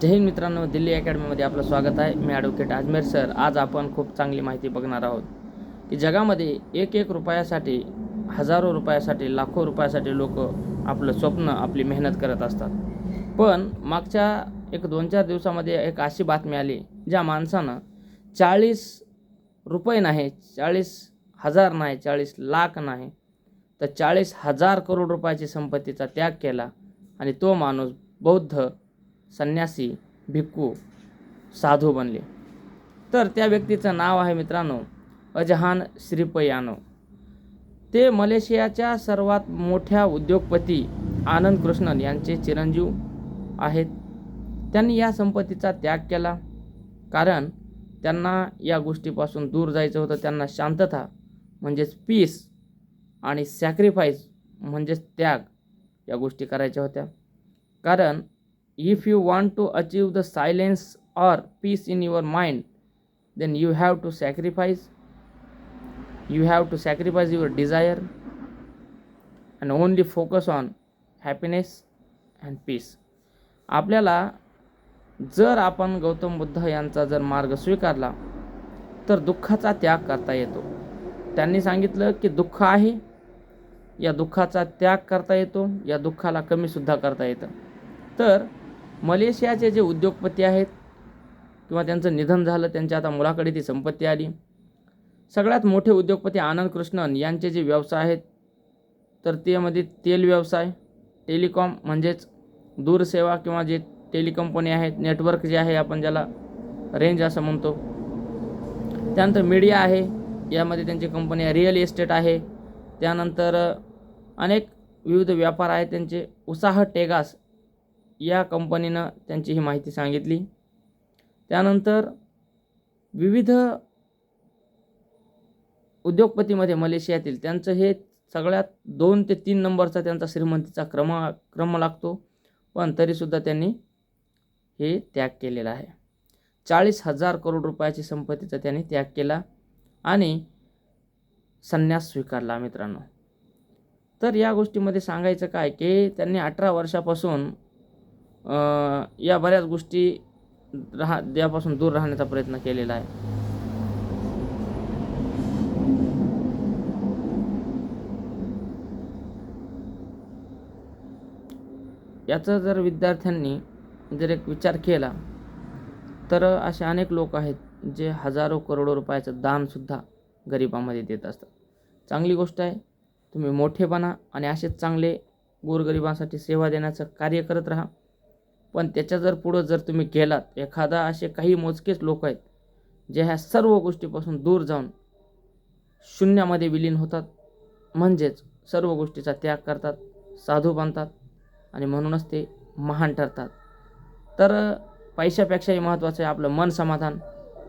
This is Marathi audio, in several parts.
जय हिंद मित्रांनो दिल्ली अकॅडमीमध्ये आपलं स्वागत आहे. मी ॲडव्होकेट अजमेर सर. आज आपण खूप चांगली माहिती बघणार आहोत की जगामध्ये एक एक रुपयासाठी हजारो रुपयासाठी लाखो रुपयासाठी लोक आपलं स्वप्न आपली मेहनत करत असतात. पण मागच्या एक दोन चार दिवसामध्ये एक अशी बातमी आली ज्या माणसानं चाळीस रुपये नाही चाळीस हजार नाही चाळीस लाख नाही तर चाळीस हजार करोड रुपयाची संपत्तीचा त्याग केला आणि तो माणूस बौद्ध संन्यासी भिक्खू साधू बनले. तर त्या व्यक्तीचं नाव आहे मित्रांनो अजहान श्रीपयानो. ते मलेशियाच्या सर्वात मोठ्या उद्योगपती आनंद कृष्णन यांचे चिरंजीव आहेत. त्यांनी या संपत्तीचा त्याग केला कारण त्यांना या गोष्टीपासून दूर जायचं होतं. त्यांना शांतता म्हणजेच पीस आणि सॅक्रिफाईस म्हणजेच त्याग या गोष्टी करायच्या होत्या. कारण if you want to achieve the silence or peace in your mind then you have to sacrifice. You have to sacrifice your desire and only focus on happiness and peace आपल्याला जर आपण गौतम बुद्ध यांचा जर मार्ग स्वीकारला तर दुःखाचा त्याग करता येतो. त्यांनी सांगितलं की दुःख आहे या दुःखाचा त्याग करता येतो या दुःखाला कमीसुद्धा करता येतं. तर मलेशियाचे जे उद्योगपती आहेत किंवा त्यांचं निधन झालं त्यांच्या आता मुलाकडे ती संपत्ती आली. सगळ्यात मोठे उद्योगपती आनंद कृष्णन यांचे जे व्यवसाय आहेत तर त्यामध्ये तेल व्यवसाय टेलिकॉम म्हणजेच दूरसेवा किंवा जे टेलिकंपनी आहेत नेटवर्क जे आहे आपण ज्याला रेंज असं म्हणतो. त्यानंतर मीडिया आहे यामध्ये त्यांची कंपनी आहे रिअल इस्टेट आहे. त्यानंतर अनेक विविध व्यापार आहेत त्यांचे उत्साह टेगास या कंपनीनं त्यांची ही माहिती सांगितली. त्यानंतर विविध उद्योगपतीमध्ये मलेशियातील त्यांचं हे सगळ्यात दोन ते तीन नंबरचा त्यांचा श्रीमंतीचा क्रम क्रम लागतो. पण तरीसुद्धा त्यांनी हे त्याग केलेला आहे. चाळीस हजार करोड रुपयाची संपत्तीचा त्यांनी त्याग केला आणि संन्यास स्वीकारला मित्रांनो. तर या गोष्टीमध्ये सांगायचं काय की त्यांनी अठरा वर्षापासून या बऱ्याच गोष्टी राहा यापासून दूर राहण्याचा प्रयत्न केलेला आहे. याचा जर विद्यार्थ्यांनी जर एक विचार केला तर असे अनेक लोक आहेत जे हजारो करोडो रुपयाचं दानसुद्धा गरिबामध्ये देत असतात. चांगली गोष्ट आहे तुम्ही मोठे बना आणि असेच चांगले गोरगरिबांसाठी सेवा देण्याचं कार्य करत राहा. पण त्याच्या जर पुढं जर तुम्ही गेलात एखादा असे काही मोजकेच लोक आहेत जे ह्या सर्व गोष्टीपासून दूर जाऊन शून्यामध्ये विलीन होतात. म्हणजेच सर्व गोष्टीचा त्याग करतात साधू बांधतात आणि म्हणूनच ते महान ठरतात. तर पैशापेक्षाही महत्त्वाचं आहे आपलं मन समाधान.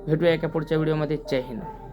भेटूया एका पुढच्या व्हिडिओमध्ये. जय हिंद.